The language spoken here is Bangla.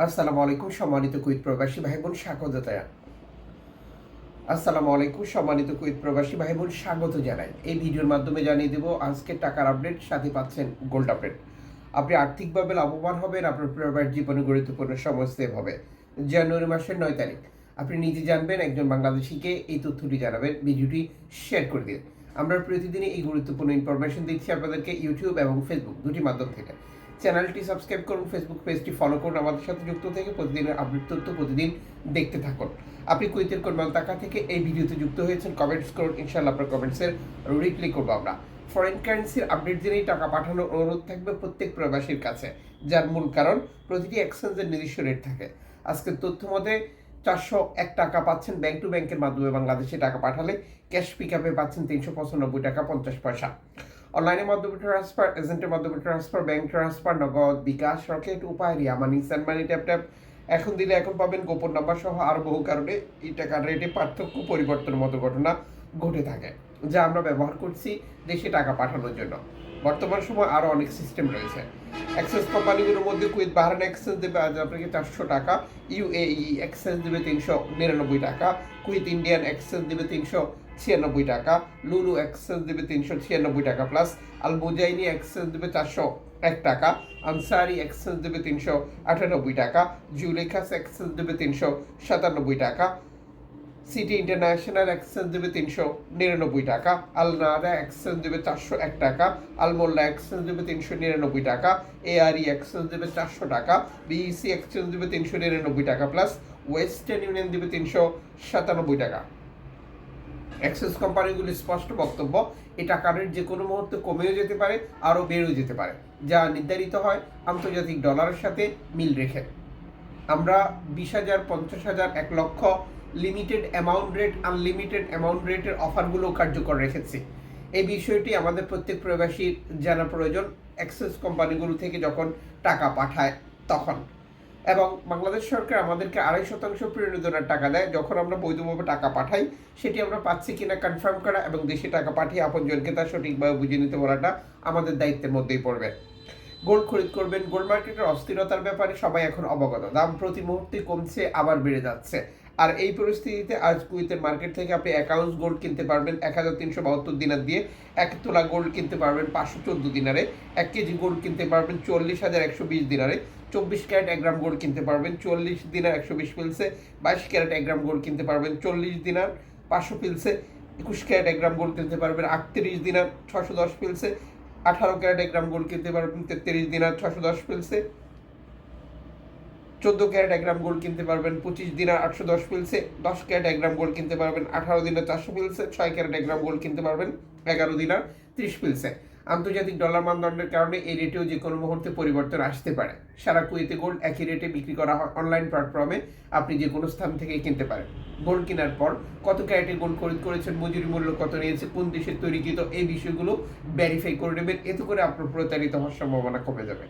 আসসালামু আলাইকুম, সম্মানিত কুইত প্রবাসী ভাই বোন স্বাগত আসসালামু আলাইকুম, সম্মানিত কুইত প্রবাসী ভাই বোন স্বাগত জানাই। এই ভিডিওর মাধ্যমে জানিয়ে দেব, আজকে টাকার আপডেট, সাথে পাচ্ছেন গোল্ড আপডেট। আপনি আর্থিকভাবে লাভবান হবেন, আপনার পরিবার জীবনে গুরুত্বপূর্ণ সময় হবে। জানুয়ারি মাসের নয় তারিখ। আপনি নিজে জানবেন, একজন বাংলাদেশিকে এই তথ্যটি জানাবেন। ভিডিওটি শেয়ার করে দিন। আমরা প্রতিদিনই এই গুরুত্বপূর্ণ ইনফরমেশন দিচ্ছি আপনাদেরকে ইউটিউব এবং ফেসবুক দুটি মাধ্যম থেকে। চ্যানেলটি সাবস্ক্রাইব করুন ফেসবুক পেজটি ফলো করুন, আমাদের সাথে যুক্ত থেকে প্রতিদিনের আপডেট তথ্য প্রতিদিন দেখতে থাকুন। আপনি কুইতের কোরবান টাকা থেকে এই ভিডিওতে যুক্ত হয়েছেন কমেন্টস করুন ইনশাল্লাহ আপনার কমেন্টসের রিপ্লাই করব আমরা। ফরেন কারেন্সির আপডেট জেনেই টাকা পাঠানোর অনুরোধ থাকবে প্রত্যেক প্রবাসীর কাছে, যার মূল কারণ প্রতিটি এক্সচেঞ্জের নিজস্ব রেট থাকে। আজকের তথ্য মতে, চারশো এক টাকা পাচ্ছেন ব্যাংক টু ব্যাংকের মাধ্যমে বাংলাদেশে টাকা পাঠালে ক্যাশ পিক আপে পাচ্ছেন তিনশো পঁচানব্বই টাকা পঞ্চাশ পয়সা। অনলাইনের মাধ্যমে ট্রান্সফার এজেন্টের মাধ্যমে transfer bank transfer Nagad, bKash Rocket Upay, Ria money send money tap tap এখন দিলে এখন পাবেন গোপন নাম্বার সহ আরও বহু কারণে এই টাকার রেটে পার্থক্য, পরিবর্তনের মতো ঘটনা ঘটে থাকে, যা আমরা ব্যবহার করছি দেশে টাকা পাঠানোর জন্য। বর্তমান সময় আরও অনেক সিস্টেম রয়েছে। অ্যাক্সেস কোম্পানিগুলোর মধ্যে কুইত বাহারান এক্সচেঞ্জ দেবে আজ আপনাকে চারশো টাকা ইউএই এক্সচেঞ্জ দেবে তিনশো নিরানব্বই টাকা কুইত ইন্ডিয়ান এক্সচেঞ্জ দেবে তিনশো ছিয়ানব্বই টাকা, লুলু এক্সচেঞ্জ দেবে তিনশো ছিয়ানব্বই টাকা প্লাস আল মুজাইনি এক্সচেঞ্জ দেবে চারশো এক টাকা, আনসারি এক্সচেঞ্জ দেবে তিনশো আটানব্বই টাকা, জুলেখাস এক্সচেঞ্জ দেবে তিনশো সাতানব্বই টাকা সিটি ইন্টারন্যাশনাল এক্সচেঞ্জ দেবে তিনশো নিরানব্বই টাকা আল নাদা এক্সচেঞ্জ দেবে চারশো এক টাকা, আলমোল্লা এক্সচেঞ্জ দেবে তিনশো নিরানব্বই টাকা এআরই এক্সচেঞ্জ দেবে চারশো টাকা বিইসি এক্সচেঞ্জ দেবে তিনশো নিরানব্বই টাকা প্লাস ওয়েস্টার্ন ইউনিয়ন দেবে তিনশো সাতানব্বই টাকা। অ্যাক্সেস কোম্পানিগুলির স্পষ্ট বক্তব্য, এই টাকার রেট যে কোনো মুহূর্তে কমেও যেতে পারে, আরও বেড়েও যেতে পারে, যা নির্ধারিত হয় আন্তর্জাতিক ডলারের সাথে মিল রেখে। আমরা বিশ হাজার, পঞ্চাশ হাজার, এক lakh limited amount rate unlimited amount রেটের অফারগুলো কার্যকর রেখেছি। এই বিষয়টি আমাদের প্রত্যেক প্রবাসীর জানা প্রয়োজন। অ্যাক্সেস কোম্পানিগুলো থেকে যখন টাকা পাঠায়, তখন। এবং বাংলাদেশ সরকার আমাদেরকে আড়াই শতাংশ প্রণোদনার টাকা দেয়, যখন আমরা বৈধভাবে টাকা পাঠাই, সেটি আমরা পাচ্ছি কিনা কনফার্ম করা এবং দেশে টাকা পাঠিয়ে আপনজনকে তা সঠিকভাবে বুঝে নিতে বলাটা আমাদের দায়িত্বের মধ্যেই পড়বে। গোল্ড খরিদ করবেন, গোল্ড মার্কেটের অস্থিরতার ব্যাপারে সবাই এখন অবগত। দাম প্রতি মুহূর্তে কমছে, আবার বেড়ে যাচ্ছে। আর এই পরিস্থিতিতে আজ কুইতের মার্কেট থেকে আপনি অ্যাকাউন্টস গোল্ড কিনতে পারবেন এক হাজার তিনশো বাহাত্তর দিনার দিয়ে, এক তোলা গোল্ড কিনতে পারবেন পাঁচশো চোদ্দ দিনারে, এক কেজি গোল্ড কিনতে পারবেন চল্লিশ হাজার একশো বিশ দিনারে, চব্বিশ ক্যারেট এক গ্রাম গোল্ড কিনতে পারবেন চল্লিশ দিনার একশো বিশ পিলসে বাইশ ক্যারেট এক গ্রাম গোল্ড কিনতে পারবেন চল্লিশ দিনার পাঁচশো পিলসে একুশ ক্যারেট এক গ্রাম গোল্ড কিনতে পারবেন আটত্রিশ দিনার ছশো দশ পিলসে আঠারো ক্যারেট এক গ্রাম গোল্ড কিনতে পারবেন তেত্রিশ দিনার ছশো দশ পিলসে চোদ্দ ক্যারেট এক গ্রাম গোল্ড কিনতে পারবেন, পঁচিশ দিনার আটশো দশ পিলসে দশ ক্যারেট এক গ্রাম গোল্ড কিনতে পারবেন, আঠারো দিনের চারশো পিলসে ছয় ক্যারেট এক গ্রাম গোল্ড কিনতে পারবেন, এগারো দিনার ত্রিশ পিলসে আন্তর্জাতিক ডলার মানদণ্ডের কারণে এই রেটেও যে কোনো মুহূর্তে পরিবর্তন আসতে পারে। সারা কুয়েতে গোল্ড একই রেটে বিক্রি করা হয় অনলাইন প্ল্যাটফর্মে, আপনি যে কোনো স্থান থেকেই কিনতে পারেন। গোল্ড কেনার পর কত ক্যারেটে গোল্ড খরিদ করেছেন, মজুরি মূল্য কত নিয়েছে, কোন দেশের তৈরিকৃত, এই বিষয়গুলো ভ্যারিফাই করে নেবেন। এতে করে আপনার প্রতারিত হওয়ার সম্ভাবনা কমে যাবে।